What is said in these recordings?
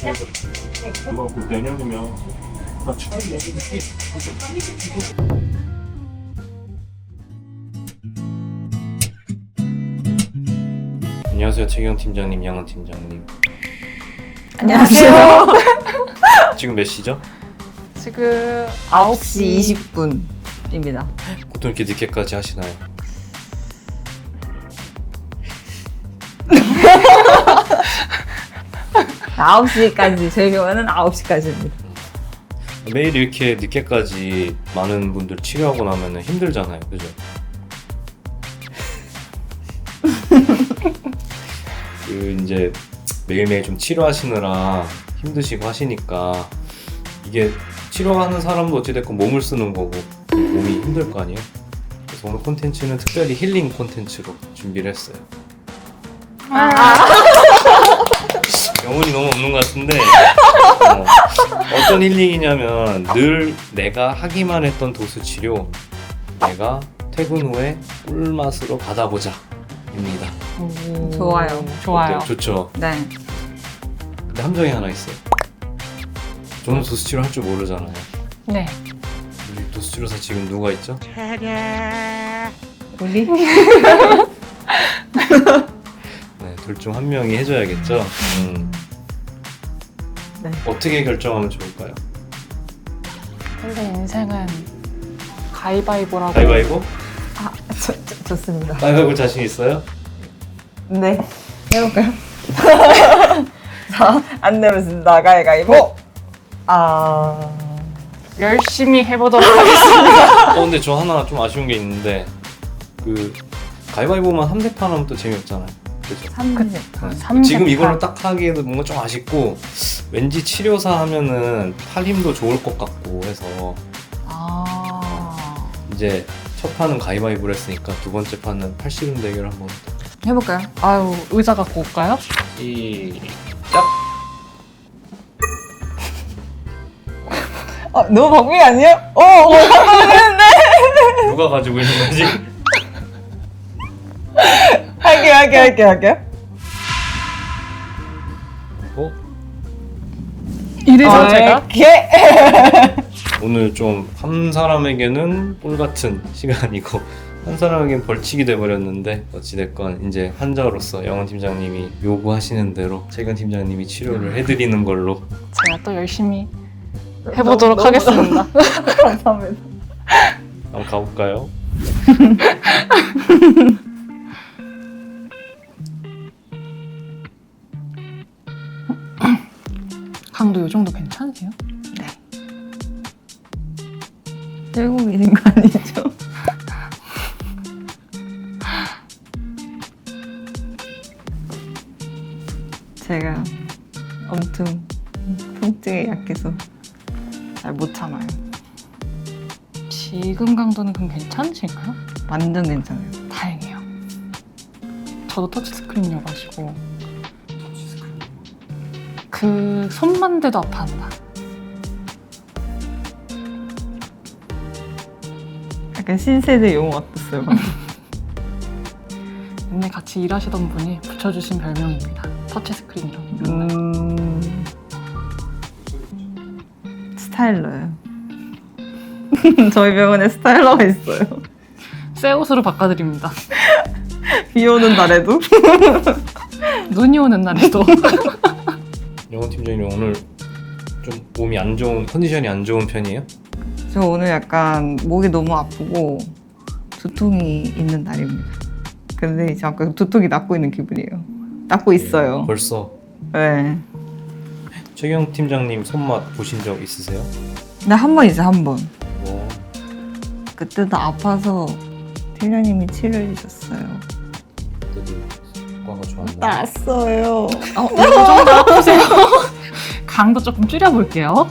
그거 그 내년이면 다 차이 안녕하세요 최경 팀장님, 양은 팀장님. 안녕하세요. 지금 몇 시죠? 지금 9시 20분입니다. 보통 이렇게 늦게까지 하시나요? 아홉 시까지 저희 병원은 9시까지입니다. 매일 이렇게 늦게까지 많은 분들 치료하고 나면 힘들잖아요, 그죠? 그 이제 매일매일 좀 치료하시느라 힘드시고 하시니까 이게 치료하는 사람도 어찌됐건 몸을 쓰는 거고 몸이 힘들 거 아니에요? 그래서 오늘 콘텐츠는 특별히 힐링 콘텐츠로 준비를 했어요. 영혼이 너무 없는 것 같은데 어, 어떤 힐링이냐면 늘 내가 하기만 했던 도수 치료 내가 퇴근 후에 꿀맛으로 받아보자 입니다. 좋아요. 좋아요. 어때요? 좋죠. 네. 근데 함정이 하나 있어요. 저는 도수 치료 할 줄 모르잖아요. 네. 우리 도수 치료사 지금 누가 있죠? 우리 네, 둘 중 한 명이 해줘야겠죠. 음. 네. 어떻게 결정하면 좋을까요? 근데 인생은 가위바위보라고. 가위바위보? 아, 저, 저, 좋습니다. 가위바위보 자신 있어요? 네. 해볼까요? 자, 안 내면 나가위가위보. 아, 열심히 해보도록 하겠습니다. 어 근데 저 하나 좀 아쉬운 게 있는데 그 가위바위보만 3대판 하면 또 재미없잖아요. 그죠? 3분. 네. 삼 지금 대판. 이걸로 딱 하기에도 뭔가 좀 아쉽고 왠지 치료사 하면은 팔 힘도 좋을 것 같고 해서 아. 이제 첫 판은 가위바위보를 했으니까 두 번째 판은 팔씨름 대결 한번 해볼까요? 아유, 의자 갖고 올까요? 시작! 어, 너무 방송이 아니에요? 어, 어, 누가 가지고 있는 거지? 할게요, 할게요, 할게요, 할게요. 어? 이래서 제가 이렇게. 오늘 좀 한 사람에게는 꿀 같은 시간이고 한 사람에겐 벌칙이 돼버렸는데 어찌됐건 이제 환자로서 영원 팀장님이 요구하시는 대로 최근 팀장님이 치료를 해드리는 걸로 제가 또 열심히 해보도록 너무- 하겠습니다. 감사합니다. 한번 가볼까요? 강도 이 정도 괜찮으세요? 들고 있는 거 아니죠? 제가 엄청 통증에 약해서 잘 못 참아요. 지금 강도는 그럼 괜찮으실까요? 완전 괜찮아요. 다행이에요. 저도 터치스크린이어 가지고 대도 아파한다. 약간 신세대 용어 같았어요. 맨날 같이 일하시던 분이 붙여주신 별명입니다. 터치스크린이라고. 음... 스타일러요. 저희 병원에 스타일러가 있어요. 새 옷으로 바꿔드립니다. 비 오는 날에도. 눈이 오는 날에도 영원 팀장님 오늘 좀 몸이 안 좋은 컨디션이 안 좋은 편이에요? 저 오늘 약간 목이 너무 아프고 두통이 있는 날입니다. 근데 이제 아까 두통이 낫고 있는 기분이에요. 낫고 있어요. 벌써 네. 최경 팀장님 손맛 보신 적 있으세요? 나 한 번 있어 한 번. 뭐 그때도 아파서 팀장님이 치료해 주셨어요. 그때도 효과가 좋았나요? 났어요. 어, 이 정도 아프세요? 강도 조금 줄여볼게요.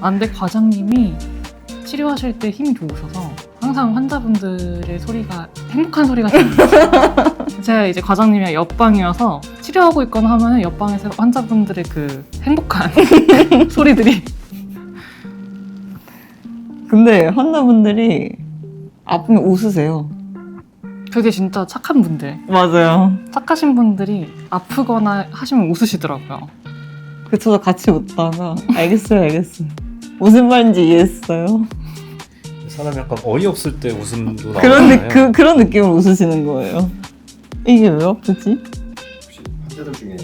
아, 근데 과장님이 치료하실 때 힘이 좋으셔서 항상 환자분들의 소리가 행복한 소리가 들려요. 제가 이제 과장님이 옆방이어서 치료하고 있거나 하면 옆방에서 환자분들의 그 행복한 소리들이 근데 환자분들이 아프면 웃으세요. 그게 진짜 착한 분들. 맞아요. 착하신 분들이 아프거나 하시면 웃으시더라고요. 그 저도 같이 웃다가 알겠어요, 알겠어요. 무슨 말인지 이해했어요. 사람이 약간 어이없을 때 웃음도 나오잖아요. 그런 느, 그, 그런 느낌으로 웃으시는 거예요. 이게 왜 아프지? 혹시 환자들 중에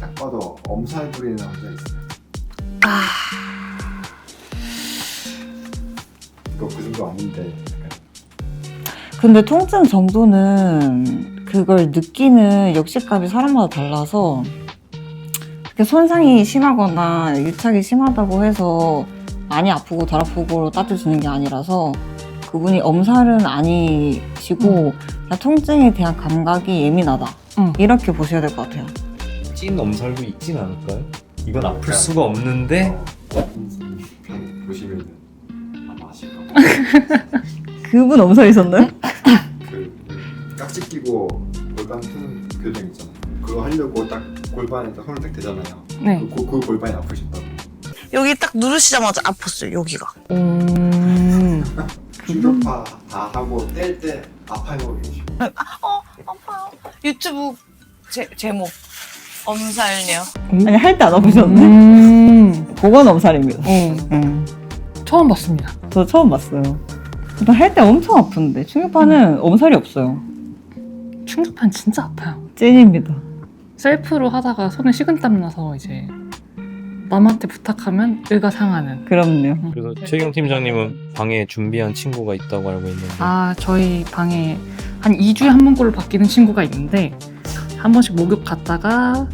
딱 봐도 엄살 부리는 남자 있어요? 이거 그 정도 아닌데 근데 통증 정도는 그걸 느끼는 역식감이 사람마다 달라서 손상이 심하거나 유착이 심하다고 해서 많이 아프고 덜 아프고로 따져주는 게 아니라서 그분이 엄살은 아니시고 그냥 통증에 대한 감각이 예민하다 응. 이렇게 보셔야 될 것 같아요. 찐 엄살도 있진 않을까요? 이건 아플 수가 없는데 어, 편 보시면은 아마 아실 겁니다. 그분 엄살이셨나요? 그 깍지 끼고 골반 푸는 교정 있잖아요. 그거 하려고 딱 골반에 딱 손을 딱 대잖아요. 네. 그, 그 골반이 아프셨다고. 여기 딱 누르시자마자 아팠어요 여기가 음. 충격파 다 하고 뗄 때 아파요 계시고. 아파요 유튜브 제, 제목 엄살녀 아니 할 때 안 아프셨네? 음. 그건 엄살입니다. 어, 음. 처음 봤습니다. 저 처음 봤어요. 근데 할때 엄청 아픈데 충격파는 엄살이 없어요. 충격판 진짜 아파요. 찐입니다. 셀프로 하다가 손에 식은땀 나서 이제 남한테 부탁하면 의가 상하는. 그럼요. 그래서 최경 팀장님은 방에 준비한 친구가 있다고 알고 있는데 아 저희 방에 한 2주에 한 번꼴로 바뀌는 친구가 있는데 한 번씩 목욕 갔다가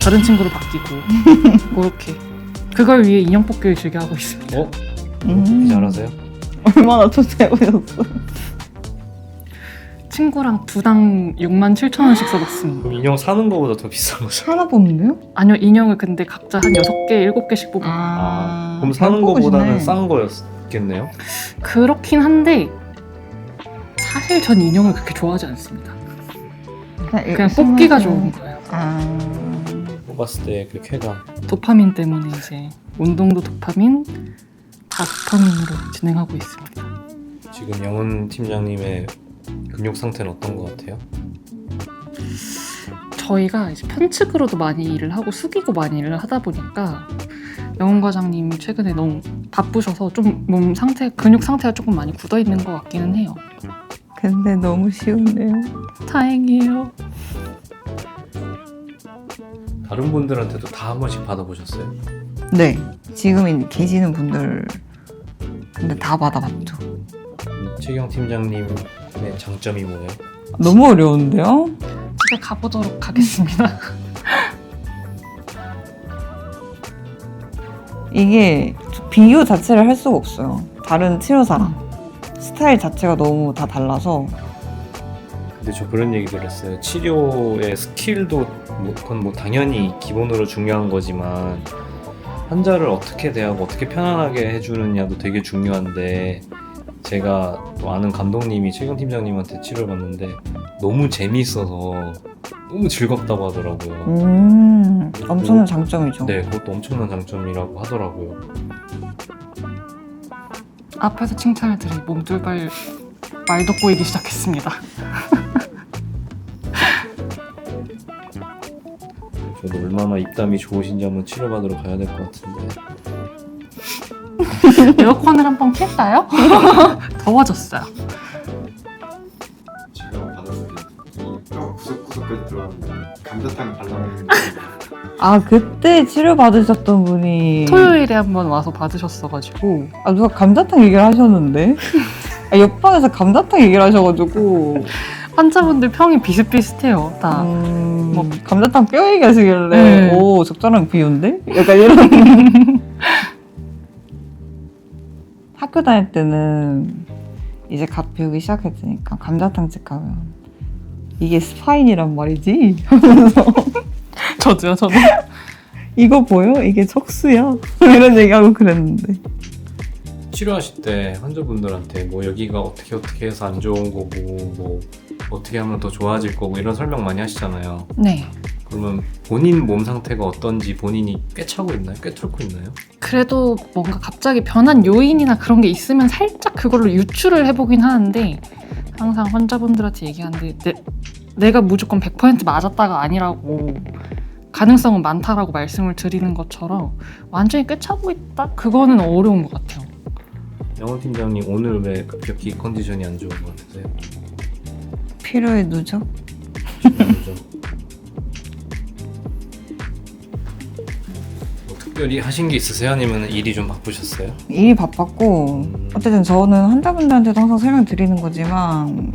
다른 친구로 바뀌고 그렇게 그걸 위해 인형 뽑기를 즐겨 하고 있습니다. 어? 음. 그렇게 잘하세요? 얼마나 초췌해보셨어. 친구랑 두 당 6만 7천 원씩 써봤습니다. 그럼 인형 사는 거보다 더 비싼 거죠? 하나 뽑는데요? 아니요 인형을 근데 각자 한 6개 7개씩 뽑아 아, 그럼 사는 거보다는 싼 거였겠네요? 그렇긴 한데 사실 전 인형을 그렇게 좋아하지 않습니다. 그냥 뽑기가 좋은 거예요. 아. 뽑았을 때 그 쾌감 도파민 때문에 이제 운동도 도파민, 다 도파민으로 진행하고 있습니다. 지금 영훈 팀장님의 근육 상태는 어떤 것 같아요? 저희가 이제 편측으로도 많이 일을 하고 숙이고 많이 일을 하다 보니까 영훈 과장님이 최근에 너무 바쁘셔서 좀 몸 상태, 근육 상태가 조금 많이 굳어 있는 것 같기는 해요. 근데 너무 쉬운데요? 다행이에요. 다른 분들한테도 다 한 번씩 받아보셨어요? 네. 지금 계시는 분들 근데 다 받아봤죠. 음, 최경 팀장님의 장점이 뭐예요? 너무 어려운데요? 집에 가보도록 하겠습니다. 이게 비교 자체를 할 수가 없어요. 다른 치료사랑 스타일 자체가 너무 다 달라서 근데 저 그런 얘기 들었어요. 치료의 스킬도 뭐, 그건 뭐 당연히 기본으로 중요한 거지만 환자를 어떻게 대하고 어떻게 편안하게 해주느냐도 되게 중요한데 제가 또 아는 감독님이 최경 팀장님한테 치료를 받는데 너무 재미있어서 너무 즐겁다고 하더라고요. 음 엄청난 장점이죠. 네, 그것도 엄청난 장점이라고 하더라고요. 앞에서 칭찬을 드리 몸둘발 말도 꼬이기 시작했습니다. 저도 얼마나 입담이 좋으신지 한번 치료받으러 가야 될 것 같은데. 에어컨을 한 번 켤까요? 더워졌어요. 제가 받았을 때이뼈 구석구석까지 들어갔는데 감자탕 발라먹는 아 그때 치료 받으셨던 분이 토요일에 한 번 와서 받으셨어가지고. 아 누가 감자탕 얘기를 하셨는데? 아, 옆방에서 감자탕 얘기를 하셔가지고 환자분들 평이 비슷비슷해요. 다. 음, 뭐. 감자탕 뼈 얘기 하시길래 네. 오 적절한 비유인데? 약간 이런 학교 다닐 때는 이제 갓 배우기 시작했으니까 감자탕집 가면 이게 스파인이란 말이지 하면서 저도요, 저도. 이거 보여? 이게 척수야? 이런 얘기하고 그랬는데 치료하실 때 환자분들한테 뭐 여기가 어떻게 어떻게 해서 안 좋은 거고 뭐 어떻게 하면 더 좋아질 거고 이런 설명 많이 하시잖아요. 네. 그러면 본인 몸 상태가 어떤지 본인이 꿰차고 있나요? 꿰뚫고 있나요? 그래도 뭔가 갑자기 변한 요인이나 그런 게 있으면 살짝 그걸로 유추를 해보긴 하는데 항상 환자분들한테 얘기하는데 내, 내가 무조건 100% 맞았다가 아니라고 가능성은 많다라고 말씀을 드리는 것처럼 완전히 꿰차고 있다? 그거는 어려운 것 같아요. 영호 팀장님 오늘 왜 급격히 컨디션이 안 좋은 것 같으세요? 필요의 누적? 그죠? 뭐 특별히 하신 게 있으세요? 아니면 일이 좀 바쁘셨어요? 일이 바빴고 음. 어쨌든 저는 환자분들한테도 항상 설명드리는 거지만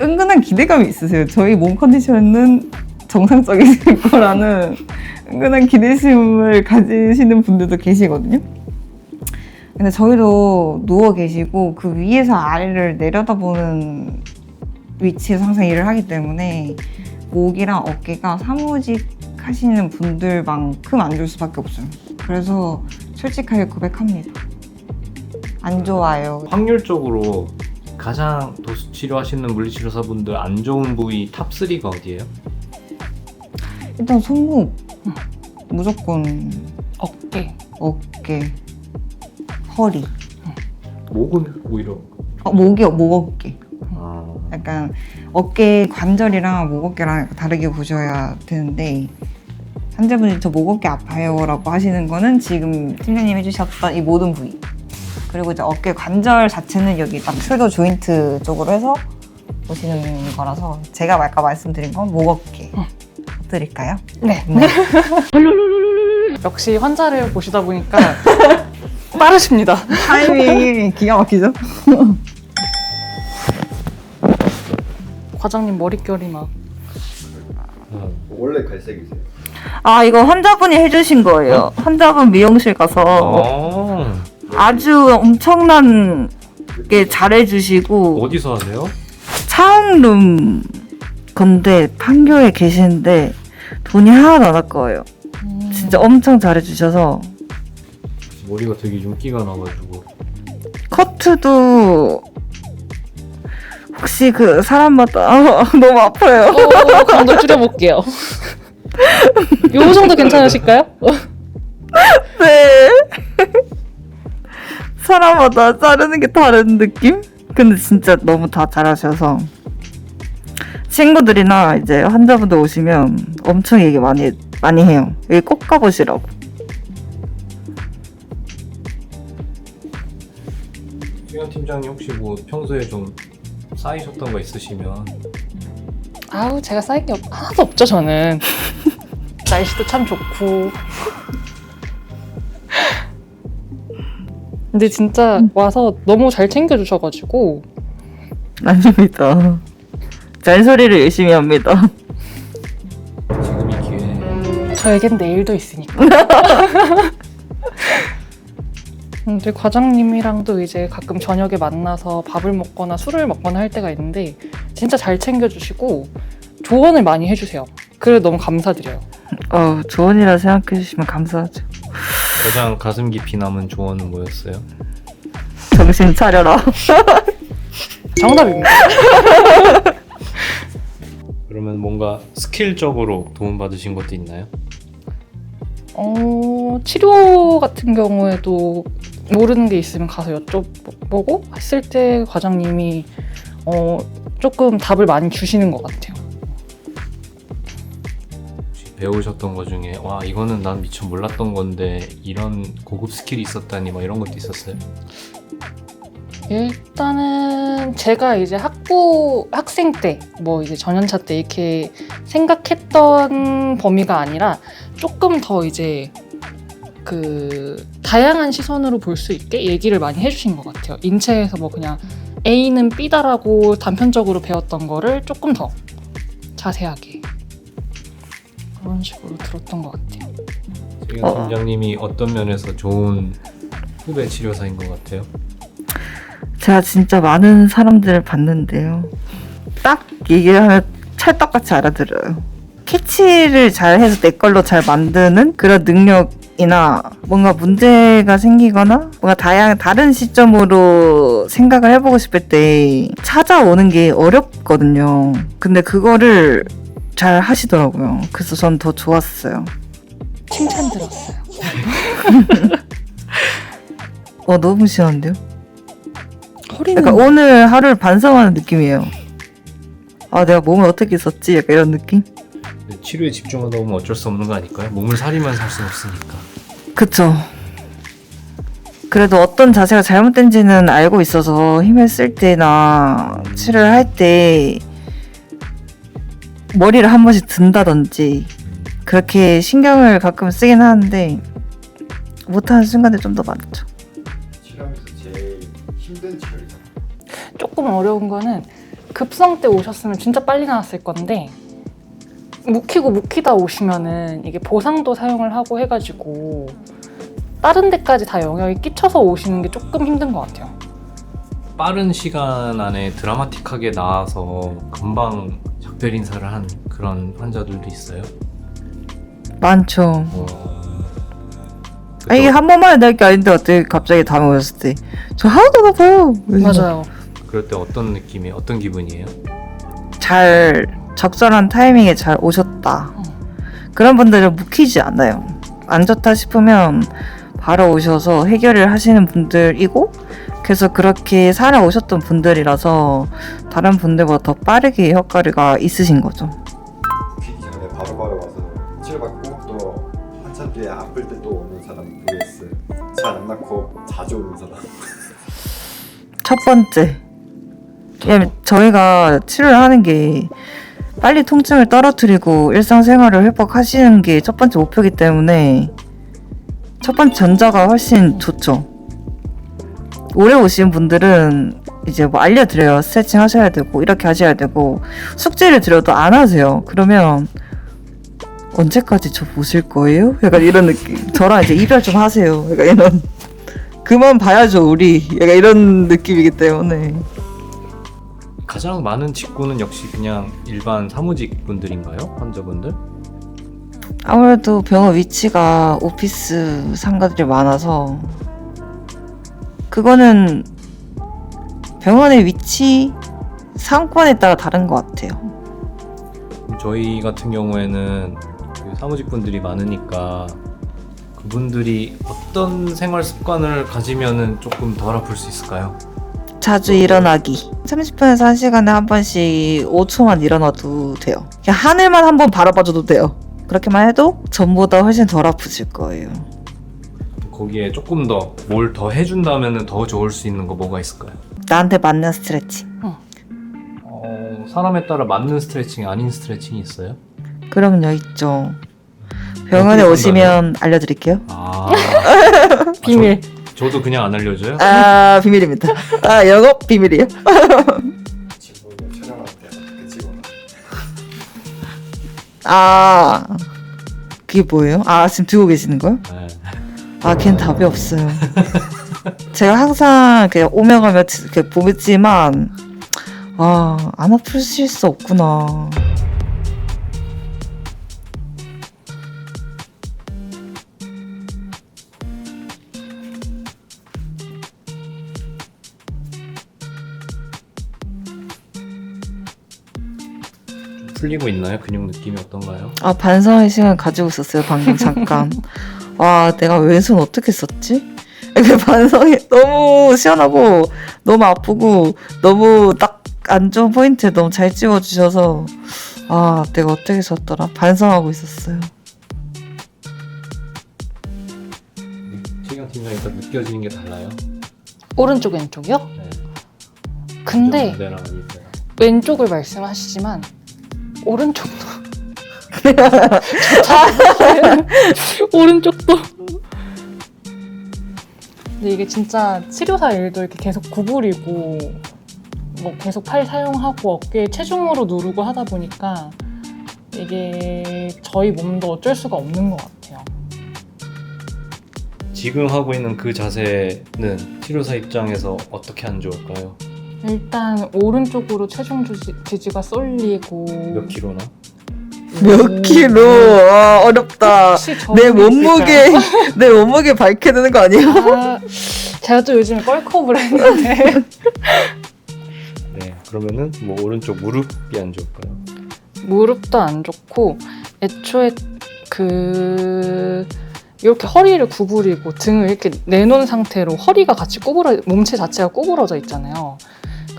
은근한 기대감이 있으세요. 저희 몸 컨디션은 정상적이실 거라는 은근한 기대심을 가지시는 분들도 계시거든요. 근데 저희도 누워 계시고 그 위에서 아래를 내려다보는 위치에서 항상 일을 하기 때문에 목이랑 어깨가 사무직 하시는 분들만큼 안 좋을 수밖에 없어요. 그래서 솔직하게 고백합니다. 안 좋아요. 확률적으로 가장 도수 치료하시는 물리치료사분들 안 좋은 부위 탑 3가 어디예요? 일단 손목 무조건 어깨. 어깨, 허리, 목은 오히려 어, 목이요, 목 어깨. 아, 약간 어깨 관절이랑 목 어깨랑 다르게 보셔야 되는데 환자분이 저 목 어깨 아파요라고 하시는 거는 지금 팀장님 해주셨던 이 모든 부위. 그리고 이제 어깨 관절 자체는 여기 딱 숄더 조인트 쪽으로 해서 보시는 거라서 제가 아까 말씀드린 건 목 어깨. 드릴까요? 네. 네. 역시 환자를 보시다 보니까 빠르십니다. 타이밍이 기가 막히죠? 과장님 머릿결이 막 음. 원래 갈색이세요? 아 이거 환자분이 해주신 거예요. 환자분 미용실 가서 어, 아주 엄청난 게 잘해주시고 어디서 하세요? 차은룸 건데 판교에 계시는데 돈이 하나도 안 아까워요. 진짜 엄청 잘해주셔서 머리가 되게 윤기가 나가지고 커트도 혹시 그 사람마다 아, 너무 아파요. 어, 강도 줄여볼게요. 요 정도 괜찮으실까요? 네. 사람마다 자르는 게 다른 느낌? 근데 진짜 너무 다 잘하셔서 친구들이나 이제 환자분들 오시면 엄청 얘기 많이 많이 해요. 여기 꼭 가보시라고. 팀장님 혹시 뭐 평소에 좀 쌓이셨던 거 있으시면 아우 제가 쌓인 게 없- 하나도 없죠 저는. 날씨도 참 좋고. 근데 진짜 와서 너무 잘 챙겨주셔가지고 아닙니다. 잔소리를 열심히 합니다. 지금 이 기회에 저에겐 내일도 있으니까. 근데 과장님이랑도 이제 가끔 저녁에 만나서 밥을 먹거나 술을 먹거나 할 때가 있는데 진짜 잘 챙겨주시고 조언을 많이 해주세요. 그래 너무 감사드려요. 어, 조언이라 생각해 주시면 감사하죠. 가장 가슴 깊이 남은 조언은 뭐였어요? 정신 차려라. 정답입니다. 그러면 뭔가 스킬적으로 도움 받으신 것도 있나요? 어, 치료 같은 경우에도 모르는 게 있으면 가서 여쭤보고 했을 때 과장님이 어, 조금 답을 많이 주시는 것 같아요. 혹시 배우셨던 것 중에 와 이거는 난 미처 몰랐던 건데 이런 고급 스킬이 있었다니 뭐 이런 것도 있었어요? 일단은 제가 이제 학부 학생 때 뭐 이제 전연차 때 이렇게 생각했던 범위가 아니라 조금 더 이제 그 다양한 시선으로 볼 수 있게 얘기를 많이 해주신 것 같아요. 인체에서 뭐 그냥 A는 B다라고 단편적으로 배웠던 거를 조금 더 자세하게 그런 식으로 들었던 것 같아요. 수현 어. 팀장님이 어떤 면에서 좋은 후배 치료사인 것 같아요? 제가 진짜 많은 사람들을 봤는데요. 딱 얘기를 하면 찰떡같이 알아들어요. 캐치를 잘 해서 내 걸로 잘 만드는 그런 능력 이나 뭔가 문제가 생기거나 뭔가 다양 다른 시점으로 생각을 해보고 싶을 때 찾아오는 게 어렵거든요. 근데 그거를 잘 하시더라고요. 그래서 전 더 좋았어요. 칭찬 들었어요. 어, 너무 시원한데요? 허리는 약간 오늘 하루를 반성하는 느낌이에요. 아 내가 몸을 어떻게 썼지? 약간 이런 느낌? 치료에 집중하다 보면 어쩔 수 없는 거 아닐까요? 몸을 사리만 살 수는 없으니까. 그쵸. 그래도 어떤 자세가 잘못된지는 알고 있어서 힘을 쓸 때나 치료를 할 때 머리를 한 번씩 든다든지 그렇게 신경을 가끔 쓰긴 하는데 못하는 순간들이 좀 더 많죠. 치료하면서 제일 힘든 치료이잖아. 조금 어려운 거는 급성 때 오셨으면 진짜 빨리 나왔을 건데 묵히고 묵히다 오시면은 이게 보상도 사용을 하고 해가지고 다른 데까지 다 영향이 끼쳐서 오시는 게 조금 힘든 것 같아요. 빠른 시간 안에 드라마틱하게 나와서 금방 작별 인사를 한 그런 환자들도 있어요. 많죠. 어... 아, 이게 한 번만에 날게 아닌데 어떻게 갑자기 다음에 오셨을 때 저 하나도 안 아파요. 맞아요. 그럴 때 어떤 느낌이 어떤 기분이에요? 잘 적절한 타이밍에 잘 오셨다. 어. 그런 분들은 묵히지 않아요. 안 좋다 싶으면 바로 오셔서 해결을 하시는 분들이고 그래서 그렇게 살아오셨던 분들이라서 다른 분들보다 더 빠르게 효과가 있으신 거죠. 퀴기 전에 바로바로 와서 치료받고 또 한참 뒤에 아플 때 또 오는 사람 vs 잘안 낳고 자주 오는 사람. 첫 번째. 왜냐면 저희가 치료를 하는 게 빨리 통증을 떨어뜨리고 일상생활을 회복하시는 게 첫 번째 목표이기 때문에 첫 번째 전자가 훨씬 좋죠. 오래 오신 분들은 이제 뭐 알려드려요. 스트레칭 하셔야 되고 이렇게 하셔야 되고 숙제를 드려도 안 하세요. 그러면 언제까지 저 보실 거예요? 약간 이런 느낌. 저랑 이제 이별 좀 하세요. 약간 이런. 그만 봐야죠 우리. 약간 이런 느낌이기 때문에. 가장 많은 직구는 역시 그냥 일반 사무직 분들인가요? 환자분들? 아무래도 병원 위치가 오피스 상가들이 많아서 그거는 병원의 위치 상권에 따라 다른 것 같아요. 저희 같은 경우에는 그 사무직 분들이 많으니까 그분들이 어떤 생활 습관을 가지면은 조금 덜 아플 수 있을까요? 자주 일어나기. 30분에서 1시간에 한 번씩 5초만 일어나도 돼요. 그냥 하늘만 한 번 바라봐줘도 돼요. 그렇게만 해도 전보다 훨씬 덜 아프실 거예요. 거기에 조금 더 뭘 더 해준다면은 더 좋을 수 있는 거 뭐가 있을까요? 나한테 맞는 스트레칭. 어, 사람에 따라 맞는 스트레칭이 아닌 스트레칭이 있어요? 그럼요, 있죠. 병원에 어떻게 오시면 알려드릴게요. 아, 비밀. 저, 저도 그냥 안 알려줘요? 아, 비밀입니다. 아, 영업 비밀이에요. 친구 촬영할 때 어떻게 찍어놔? 아, 그게 뭐예요? 아, 지금 들고 계시는 거요? 네. 아, 걔는 답이 없어요. 제가 항상 이렇게 오며 가며 지- 이렇게 보겠지만, 아, 안 아프실 수 없구나. 풀리고 있나요? 근육 느낌이 어떤가요? 아, 반성의 시간 가지고 있었어요, 방금 잠깐. 와, 내가 왼손 어떻게 썼지? 이렇게 반성이 너무 시원하고, 너무 아프고, 너무 딱 안 좋은 포인트에 너무 잘 찍어주셔서, 아, 내가 어떻게 썼더라? 반성하고 있었어요. 최경 팀장이 딱 느껴지는 게 달라요? 오른쪽 왼쪽이요? 네. 근데. 왼쪽을 말씀하시지만 오른쪽도 오른쪽도 근데 이게 진짜 치료사 일도 이렇게 계속 구부리고 뭐 계속 팔 사용하고 어깨에 체중으로 누르고 하다 보니까 이게 저희 몸도 어쩔 수가 없는 것 같아요. 지금 하고 있는 그 자세는 치료사 입장에서 어떻게 안 좋을까요? 일단 오른쪽으로 체중 주지, 지지가 쏠리고 몇 킬로나? 몇 킬로? 아, 어렵다. 혹시 내 저분이 몸무게? 내 몸무게 밝혀야 되는 거 아니에요? 아, 제가 또 요즘에 뻘컵을 했는데 네. 그러면은 뭐 오른쪽 무릎이 안 좋을까요? 무릎도 안 좋고 애초에 그 이렇게 허리를 구부리고 등을 이렇게 내놓은 상태로 허리가 같이 구부러 몸체 자체가 구부러져 있잖아요.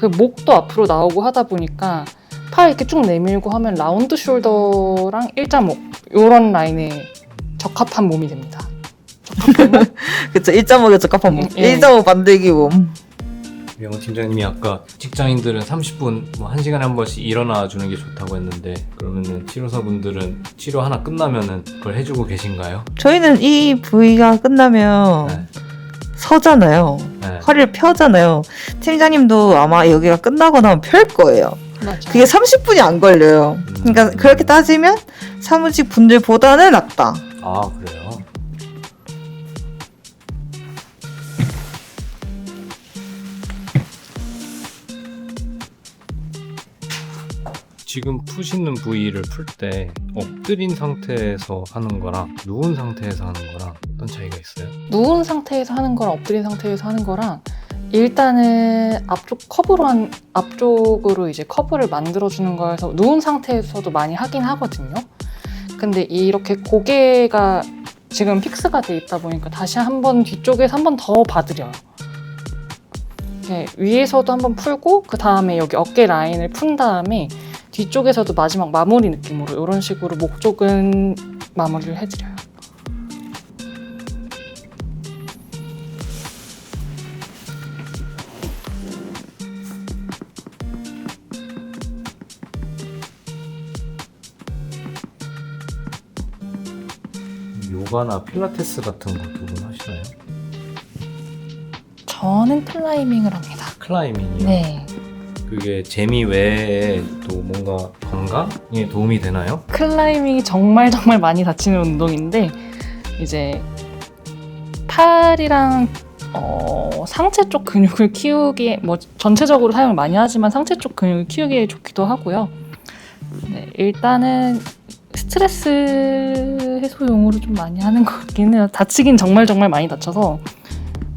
그 목도 앞으로 나오고 하다 보니까 팔 이렇게 쭉 내밀고 하면 라운드 숄더랑 일자목 이런 라인에 적합한 몸이 됩니다. 그쵸 1.5에 적합한 몸. 예. 1.5 만들기 몸. 명호 팀장님이 아까 직장인들은 30분, 뭐 1시간에 한 번씩 일어나 주는 게 좋다고 했는데 그러면은 치료사분들은 치료 하나 끝나면은 그걸 해주고 계신가요? 저희는 이 부위가 끝나면 네. 서잖아요. 네. 허리를 펴잖아요. 팀장님도 아마 여기가 끝나고 나면 펼 거예요. 맞아요. 그게 30분이 안 걸려요. 그러니까 그렇게 따지면 사무직 분들보다는 낫다. 아 그래요? 지금 푸시는 부위를 풀 때 엎드린 상태에서 하는 거랑 누운 상태에서 하는 거랑 어떤 차이가 있어요? 누운 상태에서 하는 거랑 엎드린 상태에서 하는 거랑 일단은 앞쪽 커브로 한 앞쪽으로 이제 커브를 만들어 주는 거여서 누운 상태에서도 많이 하긴 하거든요. 근데 이렇게 고개가 지금 픽스가 돼 있다 보니까 다시 한 번 뒤쪽에서 한 번 더 봐드려요. 이렇게 위에서도 한번 풀고 그 다음에 여기 어깨 라인을 푼 다음에 뒤쪽에서도 마지막 마무리 느낌으로 이런 식으로 목 쪽은 마무리를 해드려요. 요가나 필라테스 같은 거 두분 하시나요? 저는 클라이밍을 합니다. 클라이밍이요? 네. 그게 재미 외에 또 뭔가 건강에 도움이 되나요? 클라이밍이 정말 정말 많이 다치는 운동인데 이제 팔이랑 어, 상체 쪽 근육을 키우기에 뭐 전체적으로 사용을 많이 하지만 상체 쪽 근육을 키우기에 좋기도 하고요. 네, 일단은 스트레스 해소용으로 좀 많이 하는 것 같긴 해요. 다치긴 정말 정말 많이 다쳐서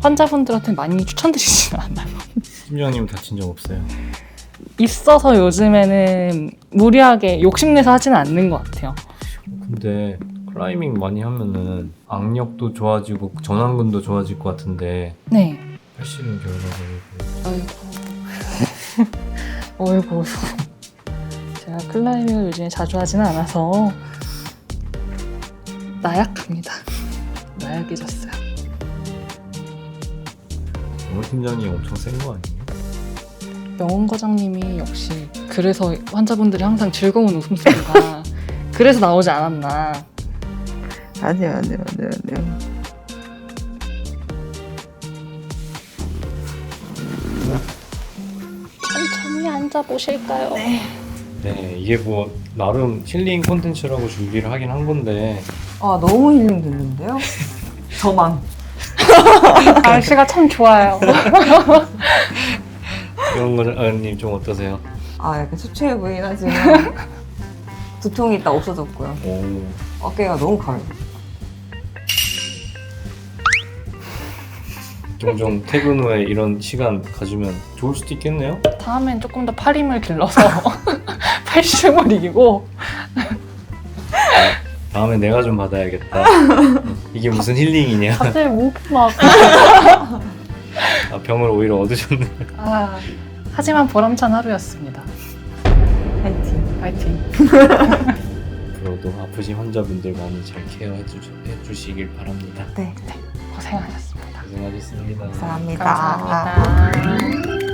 환자분들한테 많이 추천드리지는 않아요. 팀장님 다친 적 없어요? 있어서 요즘에는 무리하게 욕심내서 하지는 않는 것 같아요. 근데 클라이밍 많이 하면은 악력도 좋아지고 전완근도 좋아질 것 같은데 네. 팔씨름 결과가 어이구. 어이구. 제가 클라이밍을 요즘에 자주 하지는 않아서 나약합니다. 나약해졌어요. 영호 팀장님 엄청 센 거 아니에 요? 영원 과장님이 역시 그래서 환자분들이 항상 즐거운 웃음소리가 그래서 나오지 않았나. 아니요, 아니요, 아니요, 아니요. 천천히 앉아 보실까요? 네 이게 뭐 나름 힐링 콘텐츠라고 준비를 하긴 한 건데 아, 너무 힐링 되는데요? 저만. 날씨가 참 좋아요. 이런 거님 좀 어떠세요? 아, 약간 수치해 보이긴 하지만 두통이 딱 없어졌고요. 오 어깨가 너무 가요. 종종 퇴근 후에 이런 시간 가지면 좋을 수도 있겠네요? 다음엔 조금 더 팔 힘을 길러서 팔씨름을 이기고 다음에 내가 좀 받아야겠다 이게 무슨 힐링이냐 다들 목 막. 아, 병을 오히려 얻으셨네 아, 하지만 보람찬 하루였습니다. 파이팅. 파이팅. 앞으로도 아프신 환자분들 많이 잘 케어해 주, 해주시길 바랍니다 네. 고생하셨습니다. 고생하셨습니다 감사합니다. 감사합니다.